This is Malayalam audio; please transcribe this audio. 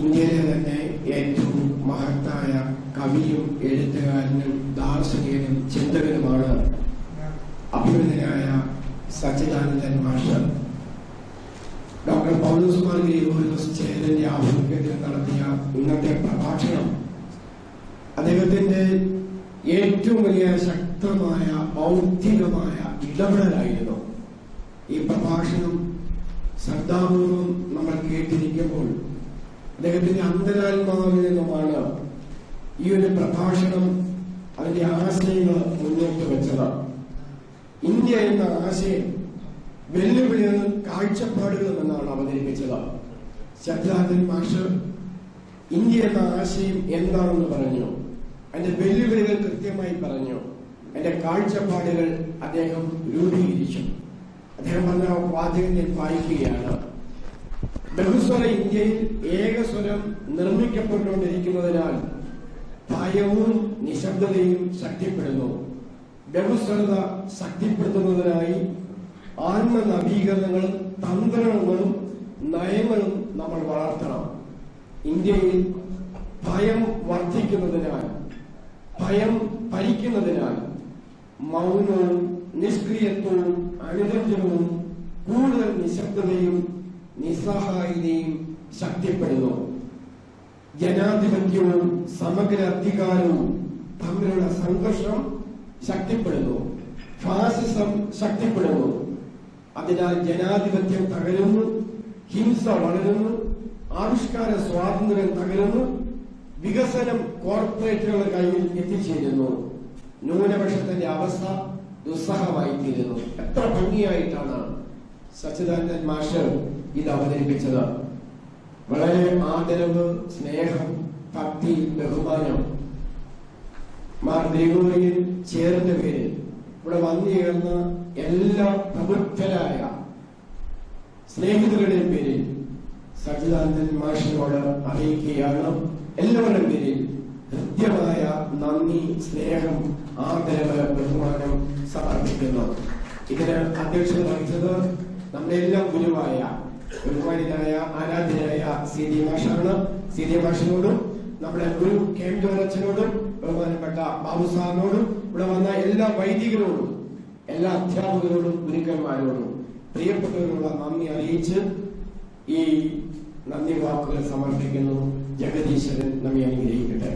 ഇന്ത്യയിലെ തന്നെ ഏറ്റവും മഹത്തായ കവിയും എഴുത്തുകാരനും ദാർശനികനും ചിന്തകനുമാണ് അഭിനന്ദനായ സച്ചിദാനന്ദൻ മാസ്റ്റർ ഡോക്ടർ പൗലോസ് മാർ ഗ്രിഗോറിയോസ് ചേരന്റെ ആഭിമുഖ്യത്തിൽ നടത്തിയ ഇന്നത്തെ പ്രഭാഷണം. അദ്ദേഹത്തിന്റെ ഏറ്റവും വലിയ ശക്തമായ ബൗദ്ധികമായ ഇടപെടലായിരുന്നു. ഈ പ്രഭാഷണം ശ്രദ്ധാപൂർവം നമ്മൾ കേട്ടിരിക്കുമ്പോൾ അദ്ദേഹത്തിന്റെ അന്തരാത്മാവിൽ നിന്നുമാണ് ഈ ഒരു പ്രഭാഷണം അതിന്റെ ആശയങ്ങൾ മുന്നോട്ട് വെച്ചത് ഇന്ത്യ എന്ന ആശയം വെല്ലുവിളികളും കാഴ്ചപ്പാടുകളും എന്നാണ് അവതരിപ്പിച്ചത്. ശബ്ദാദൻ മാഷ് ഇന്ത്യ എന്ന ആശയം എന്താണെന്ന് പറഞ്ഞു. അതിന്റെ വെല്ലുവിളികൾ കൃത്യമായി പറഞ്ഞു. അതിന്റെ കാഴ്ചപ്പാടുകൾ അദ്ദേഹം രൂപീകരിച്ചു. അദ്ദേഹം പറഞ്ഞ വാചകം ഞാൻ വായിക്കുകയാണ്. ബഹുസ്വര ഇന്ത്യയിൽ ഏകസ്വരം നിർമ്മിക്കപ്പെട്ടുകൊണ്ടിരിക്കുന്നതിനാൽ ഭയവും നിശബ്ദതയും ശക്തിപ്പെടുന്നു. ബഹുസ്വരത ശക്തിപ്പെടുത്തുന്നതിനായി ആത്മനവീകരണങ്ങളും തന്ത്രങ്ങളും നയങ്ങളും നമ്മൾ വളർത്തണം. ഇന്ത്യയിൽ ഭയം വർദ്ധിക്കുന്നതിനാൽ ഭയം ഭരിക്കുന്നതിനാൽ മൗനവും നിഷ്ക്രിയത്വവും അനുരഞ്ജനവും കൂടുതൽ നിശബ്ദതയും നിസ്സഹായതയും ശക്തിപ്പെടുന്നു. ജനാധിപത്യവും സമഗ്ര അധികാരവും തമ്മിലുള്ള സംഘർഷം ശക്തിപ്പെടുന്നു. ഫാസിസം ശക്തിപ്പെടുന്നു. അതിനാൽ ജനാധിപത്യം തകരുന്നു ഹിംസ വളരുന്നു ആവിഷ്കാര സ്വാതന്ത്ര്യം തകരുന്നു വികസനം കോർപ്പറേറ്റുകളുടെ കയ്യിൽ എത്തിച്ചേരുന്നു. ന്യൂനപക്ഷത്തിന്റെ അവസ്ഥ ദുസ്സഹമായി തീരുന്നു എത്ര ഭംഗിയായിട്ടാണ് സച്ചിദാനന്ദൻ മാഷ് ഇത് അവതരിപ്പിച്ചത് വളരെ ആദരവ് സ്നേഹം ഭക്തി ബഹുമാനം. മാർ ദേവൂരിയിൽ ചേർന്ന പേരിൽ ഇവിടെ വന്നു ചേർന്ന എല്ലാ പ്രബുദ്ധരായ സ്നേഹിതരുടെയും പേരിൽ സച്ചിദാനന്ദൻ മാഷിനോട് അറിയിക്കുകയാണ്. എല്ലാവരുടെയും പേരിൽ ഹൃദ്യമായ നന്ദി സ്നേഹം ആദരവ് ബഹുമാനം സമർപ്പിക്കുന്നു. ഇതിന് അധ്യക്ഷത വഹിച്ചത് നമ്മുടെ എല്ലാം ഗുരുവായ ബഹുമാനായ ആരാധ്യനായ സി ഡി മാഷാണ്. സി ഡി മാഷിനോടും നമ്മുടെ ഗുരു കെ എം ജോറച്ചനോടും ബഹുമാനപ്പെട്ട ബാബു സാറിനോടും ഇവിടെ വന്ന എല്ലാ വൈദികരോടും എല്ലാ അധ്യാപകരോടും ഗുരുക്കന്മാരോടും പ്രിയപ്പെട്ടവരോടുള്ള നന്ദി അറിയിച്ച് ഈ നന്ദി വാക്കുകൾ സമർപ്പിക്കുന്നു. ജഗദീശ്വരൻ നമ്മെ അനുഗ്രഹിക്കട്ടെ.